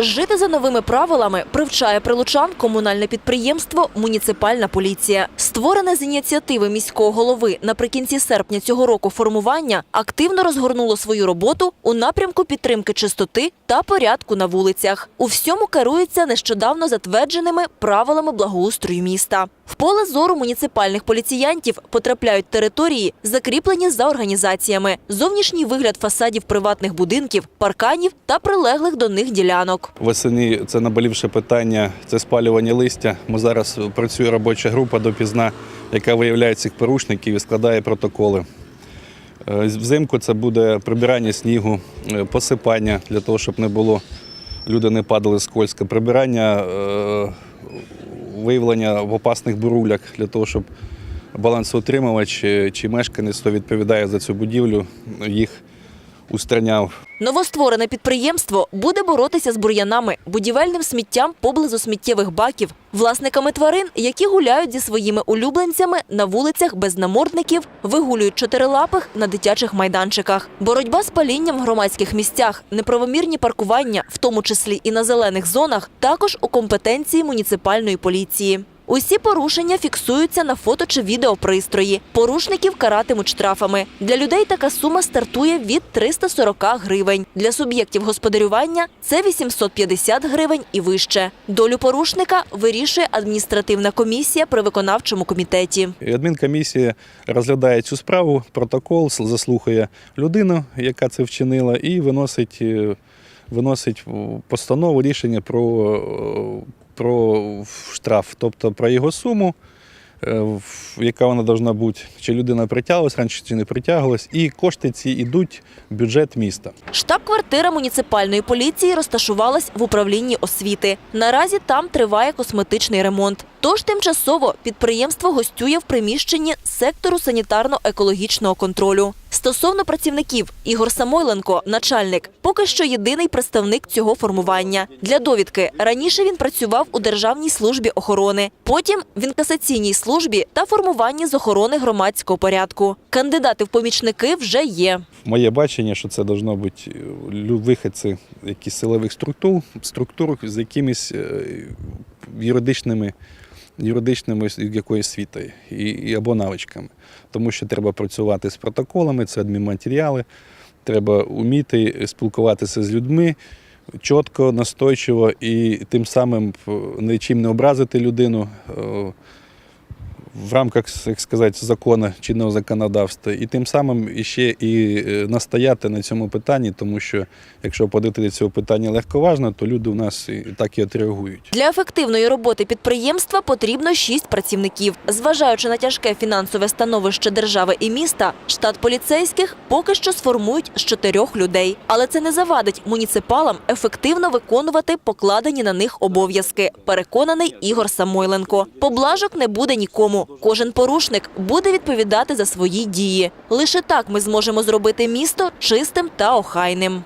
Жити за новими правилами привчає прилучан комунальне підприємство Муніципальна поліція. Створене з ініціативи міського голови наприкінці серпня цього року формування активно розгорнуло свою роботу у напрямку підтримки чистоти та порядку на вулицях. У всьому керується нещодавно затвердженими правилами благоустрою міста. В поле зору муніципальних поліціянтів потрапляють території, закріплені за організаціями, зовнішній вигляд фасадів приватних будинків, парканів та прилеглих до них ділянок. Восени це наболівше питання, це спалювання листя. Ми зараз працює робоча група допізна, яка виявляє цих порушників і складає протоколи. Е, Взимку це буде прибирання снігу, е, посипання для того, щоб не було, люди не падали скользко, прибирання, е, виявлення в опасних бурулях для того, щоб балансоутримувач чи мешканець, хто відповідає за цю будівлю, їх устраняв. Новостворене підприємство буде боротися з бур'янами, будівельним сміттям поблизу сміттєвих баків, власниками тварин, які гуляють зі своїми улюбленцями на вулицях без намордників, вигулюють чотирилапих на дитячих майданчиках. Боротьба з палінням в громадських місцях, неправомірні паркування, в тому числі і на зелених зонах, також у компетенції муніципальної поліції. Усі порушення фіксуються на фото чи відеопристрої. Порушників каратимуть штрафами. Для людей така сума стартує від 340 гривень. Для суб'єктів господарювання це 850 гривень і вище. Долю порушника вирішує адміністративна комісія при виконавчому комітеті. Адмінкомісія розглядає цю справу, протокол, заслухає людину, яка це вчинила, і виносить, е, виносить постанову рішення про, е, про штраф, тобто про його суму, е, яка вона повинна бути, чи людина притяглась раніше, чи не притяглась, і кошти ці йдуть в бюджет міста. Штаб-квартира муніципальної поліції розташувалась в управлінні освіти. Наразі там триває косметичний ремонт. Тож тимчасово підприємство гостює в приміщенні сектору санітарно-екологічного контролю. Стосовно працівників, Ігор Самойленко, начальник, поки що єдиний представник цього формування. Для довідки раніше він працював у Державній службі охорони, потім в інкасаційній службі та формуванні з охорони громадського порядку. Кандидати в помічники вже є. Моє бачення, що це должно бути е, виходці якісь силових структур, структур з якимись е, юридичними, юридичними якоїсь світою і, і або навичками. Тому що треба працювати з протоколами, це адмінматеріали, треба вміти спілкуватися з людьми чітко, настойчиво і тим самим е, нічим не образити людину. В рамках, як сказати, закону чинного законодавства, і тим самим ще і е, настояти на цьому питанні, тому що якщо подати до цього питання легковажно, то люди у нас і так і отреагують. Для ефективної роботи підприємства потрібно шість працівників. Зважаючи на тяжке фінансове становище держави і міста, штат поліцейських поки що сформують з чотирьох людей. Але це не завадить муніципалам ефективно виконувати покладені на них обов'язки. Переконаний Ігор Самойленко. Поблажок не буде нікому. Кожен порушник буде відповідати за свої дії. Лише так ми зможемо зробити місто чистим та охайним.